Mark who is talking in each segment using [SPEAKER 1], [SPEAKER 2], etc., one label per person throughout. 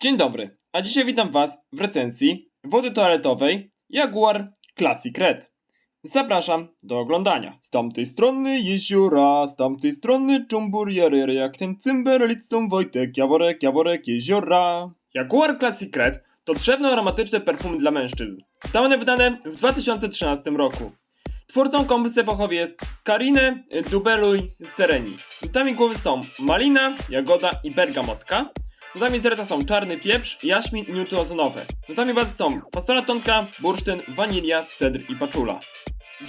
[SPEAKER 1] Dzień dobry, a dzisiaj witam Was w recenzji wody toaletowej Jaguar Classic Red. Zapraszam do oglądania. Z tamtej strony jeziora, z tamtej strony czumbur jaryry, jak ten cymberlicą Wojtek, Jaworek, Jaworek, jeziora. Jaguar Classic Red to drzewno-aromatyczne perfumy dla mężczyzn. Zostały one wydane w 2013 roku. Twórcą kombysy epochowej jest Karine Dubeluj Sereni. Nutami głowy są malina, jagoda i bergamotka. Nutami serca są czarny pieprz, jaśmin i nuty ozonowe. Nutami bazy są fasola tonka, bursztyn, wanilia, cedr i paczula.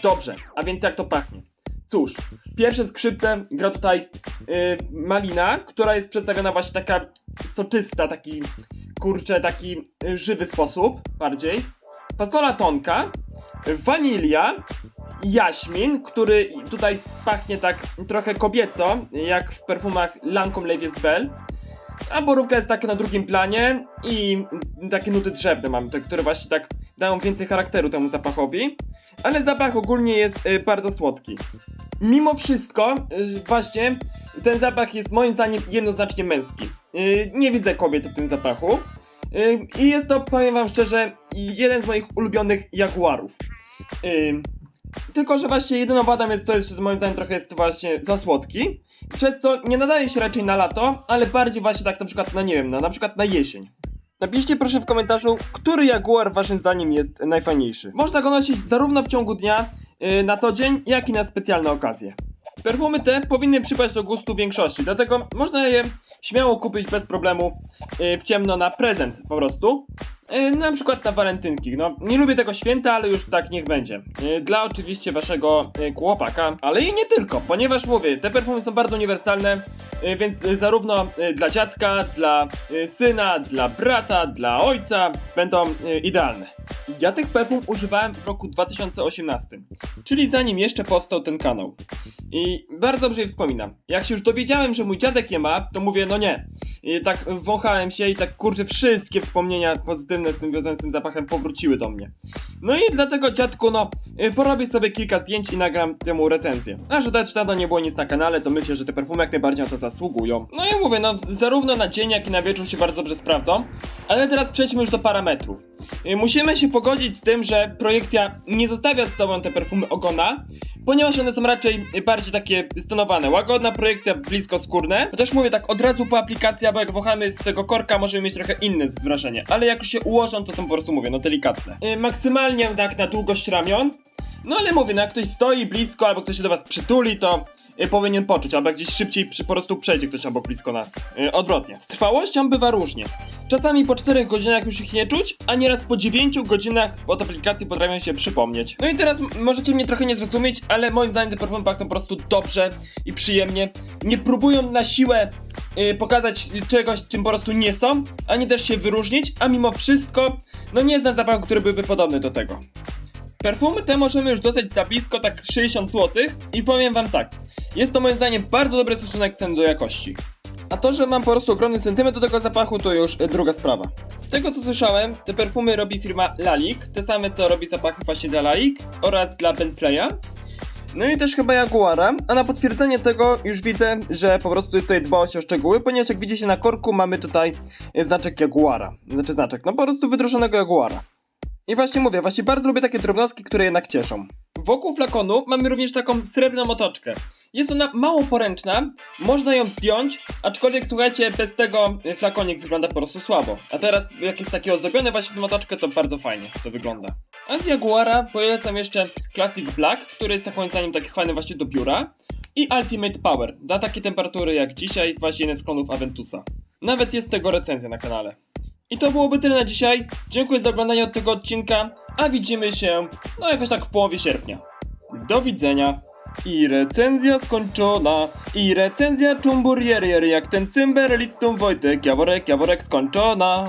[SPEAKER 1] Dobrze, a więc jak to pachnie? Cóż, pierwsze skrzypce gra tutaj yy, malina, która jest przedstawiona właśnie taka soczysta, taki kurczę, taki y, żywy sposób bardziej. Fasola tonka, wanilia, jaśmin, który tutaj pachnie tak trochę kobieco, jak w perfumach Lancome Levi's Belle. A borówka jest taka na drugim planie i takie nuty drzewne mamy, które właśnie tak dają więcej charakteru temu zapachowi. Ale zapach ogólnie jest y, bardzo słodki. Mimo wszystko, y, właśnie, ten zapach jest moim zdaniem jednoznacznie męski. Y, nie widzę kobiety w tym zapachu. Y, I jest to, powiem wam szczerze, jeden z moich ulubionych jaguarów. Y, tylko, że właśnie jedyną wadą jest to, jest, moim zdaniem trochę jest właśnie za słodki. Przez co nie nadaje się raczej na lato, ale bardziej właśnie tak na przykład na nie wiem, na, na przykład na jesień. Napiszcie proszę w komentarzu, który Jaguar waszym zdaniem jest najfajniejszy. Można go nosić zarówno w ciągu dnia, yy, na co dzień, jak i na specjalne okazje. Perfumy te powinny przypaść do gustu większości, dlatego można je śmiało kupić bez problemu yy, w ciemno na prezent po prostu. Yy, na przykład na walentynki. No, nie lubię tego święta, ale już tak niech będzie. Yy, dla oczywiście waszego yy, chłopaka, ale i nie tylko, ponieważ mówię, te perfumy są bardzo uniwersalne, więc zarówno dla dziadka, dla syna, dla brata, dla ojca będą idealne. Ja tych perfum używałem w roku 2018, czyli zanim jeszcze powstał ten kanał. I bardzo dobrze je wspominam. Jak się już dowiedziałem, że mój dziadek je ma, to mówię, no nie. I tak wąchałem się i tak kurczę, wszystkie wspomnienia pozytywne z tym tym zapachem powróciły do mnie. No i dlatego dziadku, no, y, porobię sobie kilka zdjęć i nagram temu recenzję. A że też dawno nie było nic na kanale, to myślę, że te perfumy jak najbardziej na to zasługują. No i mówię, no, zarówno na dzień, jak i na wieczór się bardzo dobrze sprawdzą. Ale teraz przejdźmy już do parametrów. Y, Musimy się pogodzić z tym, że projekcja nie zostawia z sobą te perfumy ogona, ponieważ one są raczej bardziej takie stonowane. Łagodna projekcja, blisko skórne. Chociaż mówię tak od razu po aplikacji, bo jak wąchamy z tego korka, możemy mieć trochę inne wrażenie. Ale jak już się ułożą, to są po prostu, mówię, no delikatne. Yy, maksymalnie tak na długość ramion. No ale mówię, no jak ktoś stoi blisko, albo ktoś się do was przytuli, to y, powinien poczuć, albo gdzieś szybciej po prostu przejdzie ktoś obok blisko nas. Y, odwrotnie. Z trwałością bywa różnie. Czasami po 4 godzinach już ich nie czuć, a nieraz po 9 godzinach od aplikacji potrafią się przypomnieć. No i teraz możecie mnie trochę nie zrozumieć, ale moim zdaniem te perfumy pachną po prostu dobrze i przyjemnie. Nie próbują na siłę y, pokazać czegoś, czym po prostu nie są, ani też się wyróżnić, a mimo wszystko, no nie znam zapachu, który byłby podobny do tego. Perfumy te możemy już dostać za blisko tak 60 zł i powiem wam tak, jest to moim zdaniem bardzo dobry stosunek cen do jakości. A to, że mam po prostu ogromny sentyment do tego zapachu, to już e, druga sprawa. Z tego co słyszałem, te perfumy robi firma Lalik, te same co robi zapachy właśnie dla Lalik oraz dla Bentleya. No i też chyba Jaguara, a na potwierdzenie tego już widzę, że po prostu tutaj dbałość o szczegóły, ponieważ jak widzicie na korku mamy tutaj e, znaczek Jaguara. Znaczy znaczek, no po prostu wydroszonego Jaguara. I właśnie mówię, właśnie bardzo lubię takie drobnostki, które jednak cieszą. Wokół flakonu mamy również taką srebrną otoczkę. Jest ona mało poręczna, można ją zdjąć, aczkolwiek słuchajcie, bez tego y, flakonik wygląda po prostu słabo. A teraz jak jest taki ozdobiony właśnie tą otoczkę, to bardzo fajnie to wygląda. A z Jaguara polecam jeszcze Classic Black, który jest tak moim zdaniem taki fajny właśnie do biura. I Ultimate Power, da takie temperatury jak dzisiaj, właśnie jeden z klonów Aventusa. Nawet jest tego recenzja na kanale. I to byłoby tyle na dzisiaj. Dziękuję za oglądanie tego odcinka, a widzimy się no jakoś tak w połowie sierpnia. Do widzenia. I recenzja skończona. I recenzja Czumburierrier jak ten cymber Lidstum Wojtek Jaworek Jaworek skończona.